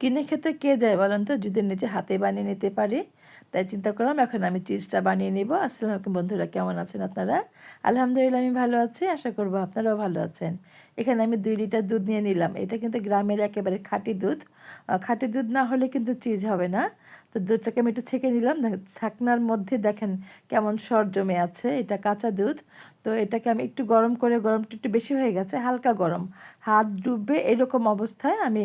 কিনে খেতে কে যায় বলেন তো? যদি নিজে হাতে বানিয়ে নিতে পারি, তাই চিন্তা করলাম এখন আমি চিজটা বানিয়ে নিব। আসসালাম বন্ধুরা, কেমন আছেন আপনারা? আলহামদুলিল্লাহ, আমি ভালো আছি, আশা করব আপনারাও ভালো আছেন। এখানে আমি দুই লিটার দুধ নিয়ে নিলাম। এটা কিন্তু গ্রামের একেবারে খাঁটি দুধ। খাঁটি দুধ না হলে কিন্তু চিজ হবে না। তো দুধটাকে আমি একটু ছেঁকে নিলাম। ছাকনার মধ্যে দেখেন কেমন সর জমে আছে। এটা কাঁচা দুধ। তো এটাকে আমি একটু গরম করে, গরমটা একটু বেশি হয়ে গেছে, হালকা গরম। হাত ডুববে এরকম অবস্থায় আমি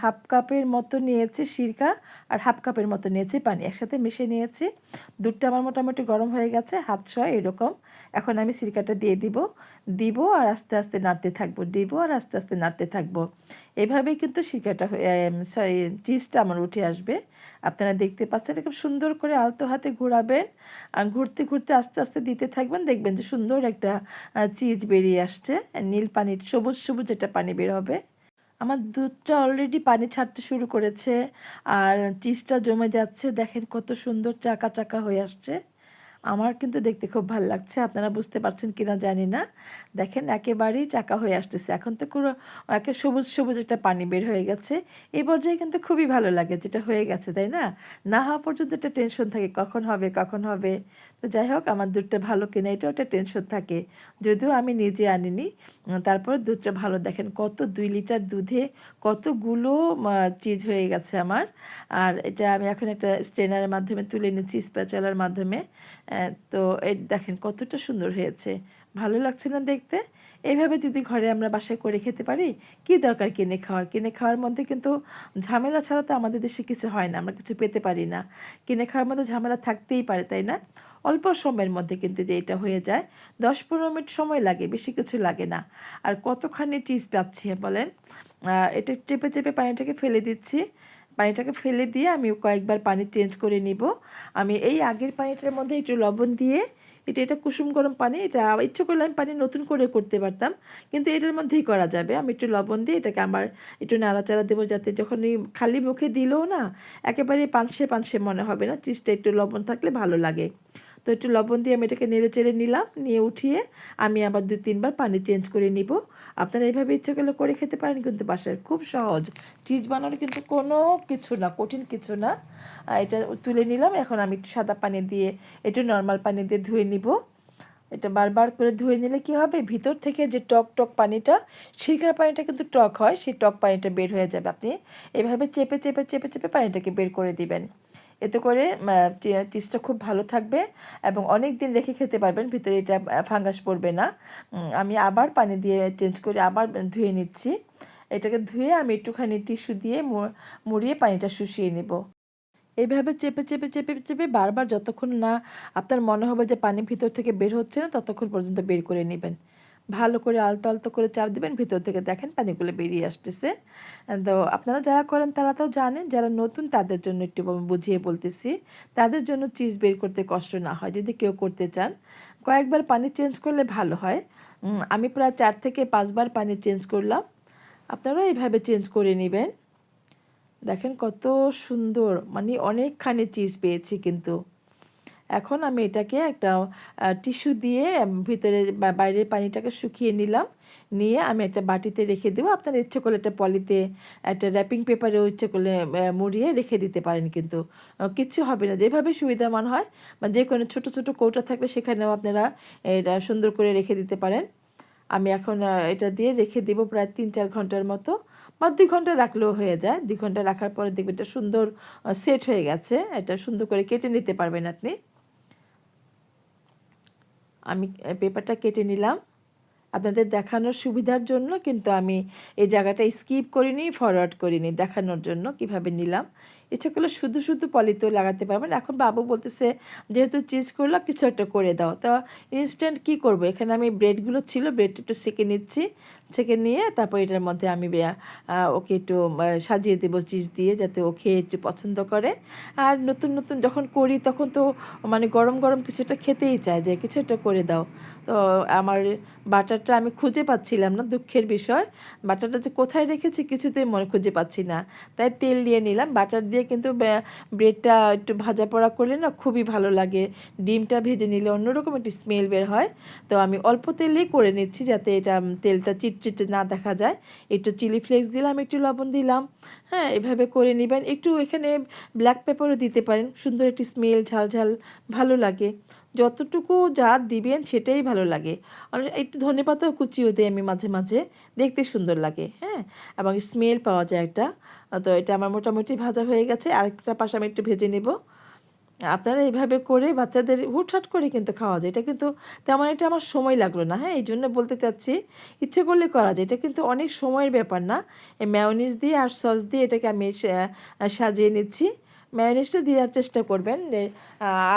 হাফ কাপের মতো নিয়েছি সিরকা আর হাফ কাপের মতো নিয়েছি পানি। একসাথে মিশিয়ে নিয়েছি। দুধটা আমার মোটামুটি গরম হয়ে গেছে, হাত সয় এরকম। এখন আমি সিরকাটা দিয়ে দিব। দিব আর আস্তে আস্তে নাড়তে থাকব। দিব আর আস্তে আস্তে নাড়তে থাকব। এভাবেই কিন্তু সরি চিজটা আমার উঠে আসবে। আপনারা দেখতে পাচ্ছেন এরকম সুন্দর করে আলতো হাতে ঘোরাবেন। আর ঘুরতে ঘুরতে আস্তে আস্তে দিতে থাকবেন, দেখবেন যে সুন্দর একটা চিজ বেরিয়ে আসছে। নীল পানির, সবুজ সবুজ একটা পানি বের হবে। আমার দুধটা অলরেডি পানি ছাড়তে শুরু করেছে। আর চিজটা জমে যাচ্ছে, দেখেন কত সুন্দর চাকা চাকা হয়ে আসছে। আমার কিন্তু দেখতে খুব ভালো লাগছে। আপনারা বুঝতে পারছেন কিনা জানি না। দেখেন একেবারেই চাকা হয়ে আসতেছে। এখন তো পুরো একে সবুজ সবুজ একটা পানি বের হয়ে গেছে। এই পর্যায়ে কিন্তু খুবই ভালো লাগে, যেটা হয়ে গেছে, তাই না? না হওয়া পর্যন্ত একটা টেনশন থাকে, কখন হবে কখন হবে? তো যাই হোক, আমার দুধটা ভালো কিনা এটাও একটা টেনশন থাকে। যদিও আমি নিজে আনিনি, তারপর দুধটা ভালো। দেখেন কত দুই লিটার দুধে কতগুলো চিজ হয়ে গেছে আমার। আর এটা আমি এখন একটা স্ট্রেনারের মাধ্যমে তুলে নিচ্ছি স্প্যাচালার মাধ্যমে। তো এই দেখেন কতটা সুন্দর হয়েছে। ভালো লাগছে না দেখতে? এইভাবে যদি ঘরে আমরা বাসায় করে খেতে পারি, কি দরকার কিনে খাওয়ার? কিনে খাওয়ার মধ্যে কিন্তু ঝামেলা ছাড়া তো আমাদের দেশে কিছু হয় না, আমরা কিছু পেতে পারি না। কিনে খাওয়ার মধ্যে ঝামেলা থাকতেই পারে, তাই না? অল্প সময়ের মধ্যে কিন্তু যে এটা হয়ে যায় দশ পনেরো মিনিট সময় লাগে, বেশি কিছু লাগে না। আর কতখানি চিজ পাচ্ছি বলেন এটা চেপে চেপে পানিটাকে ফেলে দিচ্ছি। পানিটাকে ফেলে দিয়ে আমি কয়েকবার পানি চেঞ্জ করে নিব। আমি এই আগের পানিটার মধ্যে একটু লবণ দিয়ে, এটা এটা কুসুম গরম পানি, এটা ইচ্ছে করলে আমি পানি নতুন করে করতে পারতাম, কিন্তু এটার মধ্যেই করা যাবে। আমি একটু লবণ দিয়ে এটাকে আমার একটু নাড়াচাড়া দেবো যাতে যখন এই খালি মুখে দিলেও না, একেবারে পাঁচশে পাঁচশে মনে হবে না চিজটা একটু লবণ থাকলে ভালো লাগে। তো একটু লবণ দিয়ে আমি এটাকে নেড়ে চেড়ে নিলাম, নিয়ে উঠিয়ে আমি আবার দু তিনবার পানি চেঞ্জ করে নিব। আপনারা এইভাবে ইচ্ছে করলে করে খেতে পারেন, কিন্তু বাসায় খুব সহজ। চিজ বানানো কিন্তু কোনো কিছু না, কঠিন কিছু না। এটা তুলে নিলাম, এখন আমি একটু সাদা পানি দিয়ে একটু নর্মাল পানি দিয়ে ধুয়ে নিব। এটা বারবার করে ধুয়ে নিলে কি হবে? ভিতর থেকে যে টক টক পানিটা শিরকার পানিটা কিন্তু টক হয়, সেই টক পানিটা বের হয়ে যাবে। আপনি এভাবে চেপে চেপে চেপে চেপে পানিটাকে বের করে দিবেন। এতে করে চিজটা খুব ভালো থাকবে এবং অনেক দিন রেখে খেতে পারবেন, ভিতরে এটা ফাঙ্গাস পড়বে না। আমি আবার পানি দিয়ে চেঞ্জ করে আবার ধুয়ে নিচ্ছি। এটাকে ধুয়ে আমি একটুখানি টিস্যু দিয়ে মুড়িয়ে পানিটা শুষিয়ে নেব। এইভাবে চেপে চেপে চেপে চেপে বারবার যতক্ষণ না আপনার মনে হবে যে পানি ভিতর থেকে বের হচ্ছে না, ততক্ষণ পর্যন্ত বের করে নেবেন। ভালো করে আলতো আলতো করে চাপ দিবেন, ভিতর থেকে দেখেন পানিগুলো বেরিয়ে আসতেছে। তো আপনারা যারা করেন তারা তো জানেন, যারা নতুন তাদের জন্য একটু বুঝিয়ে বলতেছি, তাদের জন্য চিজ বের করতে কষ্ট না হয়, যদি কেউ করতে চান। কয়েকবার পানি চেঞ্জ করলে ভালো হয়। আমি প্রায় চার থেকে পাঁচবার পানি চেঞ্জ করলাম। আপনারাও এইভাবে চেঞ্জ করে নেবেন। দেখেন কত সুন্দর মানে অনেকখানি চিজ পেয়েছি কিন্তু। এখন আমি এটাকে একটা টিস্যু দিয়ে ভিতরে বাইরের পানিটাকে শুকিয়ে নিলাম। নিয়ে আমি একটা বাটিতে রেখে দেবো। আপনার ইচ্ছে করলে একটা পলিতে, একটা র্যাপিং পেপারেও ইচ্ছে করলে মুড়িয়ে রেখে দিতে পারেন কিন্তু। কিচ্ছু হবে না। যেভাবে সুবিধামান হয়, বা যে কোনো ছোটো ছোটো কৌটা থাকলে সেখানেও আপনারা এটা সুন্দর করে রেখে দিতে পারেন। আমি এখন এটা দিয়ে রেখে দেবো প্রায় তিন চার ঘণ্টার মতো, বা দুই ঘণ্টা রাখলেও হয়ে যায়। দুই ঘণ্টা রাখার পরে দেখবেন এটা সুন্দর সেট হয়ে গেছে। এটা সুন্দর করে কেটে নিতে পারবেন আপনি। আমি পেপারটা কেটে নিলাম। আপনাদের দেখানোর সুবিধার জন্য কিন্তু আমি এই জায়গাটা স্কিপ করিনি ফরওয়ার্ড করিনি, দেখানোর জন্য কীভাবে নিলাম। ইচ্ছা করলে শুধু শুধু পলিতেও লাগাতে পারবেন এখন বাবু বলতেছে, যেহেতু চিজ করলাম, কিছু একটা করে দাও। তো ইনস্ট্যান্ট কি করব? এখানে আমি ব্রেডগুলো ছিল, ব্রেড একটু সেকে নিচ্ছি। সেকে নিয়ে তারপর এটার মধ্যে আমি ওকে একটু সাজিয়ে দেবো, চিজ দিয়ে, যাতে ও খেয়ে একটু পছন্দ করে। আর নতুন নতুন যখন করি, তখন তো মানে গরম গরম কিছু একটা খেতেই চায় যে, কিছু একটা করে দাও। তো আমার বাটারটা আমি খুঁজে পাচ্ছিলাম না, দুঃখের বিষয়। বাটারটা যে কোথায় রেখেছি কিছুতেই মনে খুঁজে পাচ্ছি না। তাই তেল দিয়ে নিলাম। বাটার দিয়ে দিয়ে কিন্তু ব্রেডটা একটু ভাজা পড়া করলে না খুবই ভালো লাগে। ডিমটা ভেজে নিলে অন্যরকম একটি স্মেল বের হয়। তো আমি অল্প তেলেই করে নিচ্ছি যাতে এটা তেলটা চিটচিটে না দেখা যায়। একটু চিলি ফ্লেক্স দিলাম, একটু লবণ দিলাম। হ্যাঁ এভাবে করে নেবেন। একটু এখানে ব্ল্যাক পেপারও দিতে পারেন। সুন্দর একটি স্মেল ঝাল ঝাল ভালো লাগে। যতটুকু যা দিবেন সেটাই ভালো লাগে। একটু ধনে পাতাও কুচিও দিই আমি মাঝে মাঝে, দেখতে সুন্দর লাগে হ্যাঁ? এবং স্মেল পাওয়া যায় একটা। তো এটা আমার মোটামুটি ভাজা হয়ে গেছে, আরেকটা পাশে আমি একটু ভেজে নেব। আপনারা এইভাবে করে বাচ্চাদের হুটহাট করে কিন্তু খাওয়া যায়। এটা কিন্তু তেমন এটা আমার সময় লাগল না হ্যাঁ? এই জন্য বলতে চাচ্ছি, ইচ্ছে করলে করা যায়। এটা কিন্তু অনেক সময়ের ব্যাপার না। এই ম্যায়োনিজ দিয়ে আর সস দিয়ে এটাকে আমি সাজিয়ে নিচ্ছি। ম্যায়োনিজটা দেওয়ার চেষ্টা করবেন।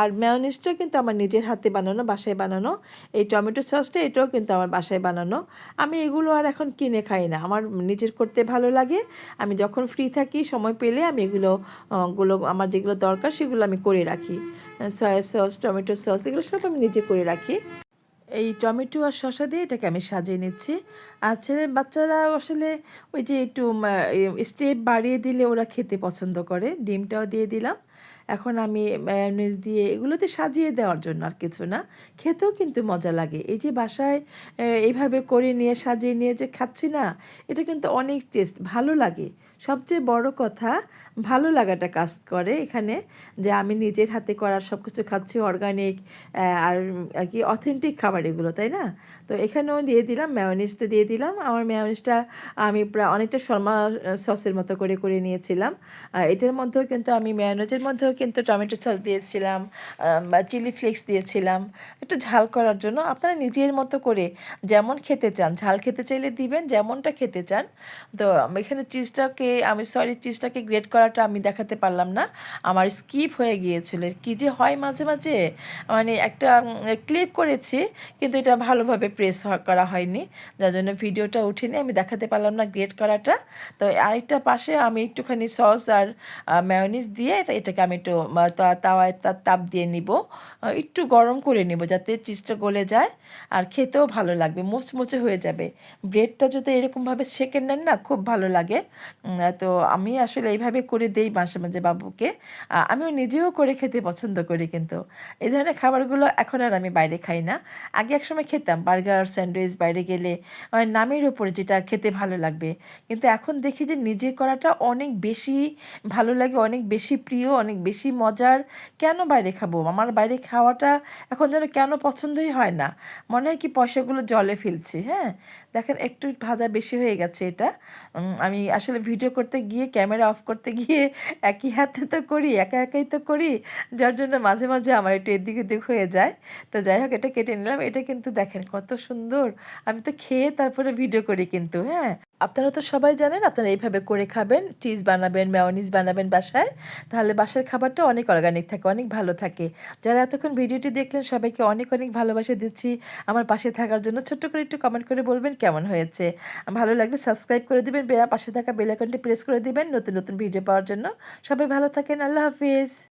আর ম্যায়োনিজটা কিন্তু আমার নিজের হাতে বানানো, বাসায় বানানো। এই টমেটো সসটা এটাও কিন্তু আমার বাসায় বানানো। আমি এগুলো আর এখন কিনে খাই না। আমার নিজের করতে ভালো লাগে। আমি যখন ফ্রি থাকি, সময় পেলে আমি এগুলো গুলো, আমার যেগুলো দরকার, সেগুলো আমি করে রাখি। সয়া সস টমেটো সস এগুলো সব আমি নিজে করে রাখি। এই টমেটো আর শসা দিয়ে এটাকে আমি সাজিয়ে নিচ্ছি। আর ছেলে বাচ্চারা আসলে ওই যে একটু স্টেপ বাড়িয়ে দিলে ওরা খেতে পছন্দ করে। ডিমটাও দিয়ে দিলাম। এখন আমি ম্যায়োনিজ দিয়ে এগুলোতে সাজিয়ে দেওয়ার জন্য আর কিছু না। খেতেও কিন্তু মজা লাগে। এই যে বাসায় এইভাবে করে নিয়ে সাজিয়ে নিয়ে যে খাচ্ছি না, এটা কিন্তু অনেক টেস্ট ভালো লাগে। সবচেয়ে বড় কথা, ভালো লাগাটা কাজ করে এখানে যে আমি নিজের হাতে করা সব কিছু খাচ্ছি অর্গানিক আর কি অথেন্টিক খাবার এগুলো, তাই না? তো এখানেও দিয়ে দিলাম ম্যায়োনিজটা দিয়ে দিলাম। আমার ম্যায়োনিজটা আমি প্রায় অনেকটা শর্মা সসের মতো করে করে নিয়েছিলাম। এটার মধ্যেও কিন্তু আমি ম্যায়োনিজের মধ্যেও কিন্তু টমেটো সস দিয়েছিলাম বা চিলি ফ্লেক্স দিয়েছিলাম। একটু ঝাল করার জন্য আপনারা নিজের মতো করে যেমন খেতে চান, ঝাল খেতে চাইলে দিবেন, যেমনটা খেতে চান। তো এখানে চিজটাকে আমি সরি চিজটাকে গ্রেট করাটা আমি দেখাতে পারলাম না। আমার স্কিপ হয়ে গিয়েছিল। কী যে হয় মাঝে মাঝে? মানে একটা ক্লিক করেছি, কিন্তু এটা ভালোভাবে প্রেস করা হয়নি। যার জন্য ভিডিওটা উঠেনি, আমি দেখাতে পারলাম না গ্রেট করাটা। তো, আরেকটা পাশে আমি একটুখানি সস আর ম্যায়োনিজ দিয়ে এটা, এটাকে আমি একটু তাওয়ায়, তা- তাপ দিয়ে নিব। একটু গরম করে নিব যাতে চিজটা গলে যায় আর খেতেও ভালো লাগবে, মুচমুচে হয়ে যাবে। ব্রেডটা যদি এরকমভাবে সেঁকে নেন না, খুব ভালো লাগে। তো আমি আসলে এইভাবে করে দেই মাঝে মাঝে বাবুকে। আমিও নিজেও করে খেতে পছন্দ করি কিন্তু। এই ধরনের খাবারগুলো এখন আর আমি বাইরে খাই না। আগে একসময় খেতাম বার্গার, স্যান্ডউইচ, বাইরে গেলে নামের উপরে যেটা খেতে ভালো লাগবে। কিন্তু এখন দেখি যে নিজে করাটা অনেক বেশি ভালো লাগে, অনেক বেশি প্রিয় অনেক বেশি মজার কেন বাইরে খাব? আমার বাইরে খাওয়াটা এখন যেন কেন পছন্দই হয় না। মনে হয় কি পয়সাগুলো জলে ফেলছি হ্যাঁ? দেখেন একটু ভাজা বেশি হয়ে গেছে এটা। আমি আসলে ভিডিও করতে গিয়ে ক্যামেরা অফ করতে গিয়ে একই হাতে তো করি, একা একাই তো করি, যার জন্য মাঝে মাঝে আমার একটু এদিক ওদিক হয়ে যায়। তো যাই হোক, এটা কেটে নিলাম। এটা কিন্তু দেখেন কত সুন্দর। আমি তো খেয়ে তারপরে ভিডিও করি কিন্তু হ্যাঁ? আপনারা তো সবাই জানেন, আপনারা এইভাবে করে খাবেন চিজ বানাবেন ম্যাওনিজ বানাবেন বাসায়, তাহলে বাসার খাবারটা অনেক অর্গানিক থাকে, অনেক ভালো থাকে। যারা এতক্ষণ ভিডিওটি দেখলেন, সবাইকে অনেক অনেক ভালোবাসা দিচ্ছি। আমার পাশে থাকার জন্য ছোট্ট করে একটু কমেন্ট করে বলবেন কেমন হয়েছে। ভালো লাগলে সাবস্ক্রাইব করে দিবেন পাশে থাকা বেল আইকনটি প্রেস করে দিবেন, নতুন নতুন ভিডিও পাওয়ার জন্য। সবাই ভালো থাকেন, আল্লাহ হাফিজ।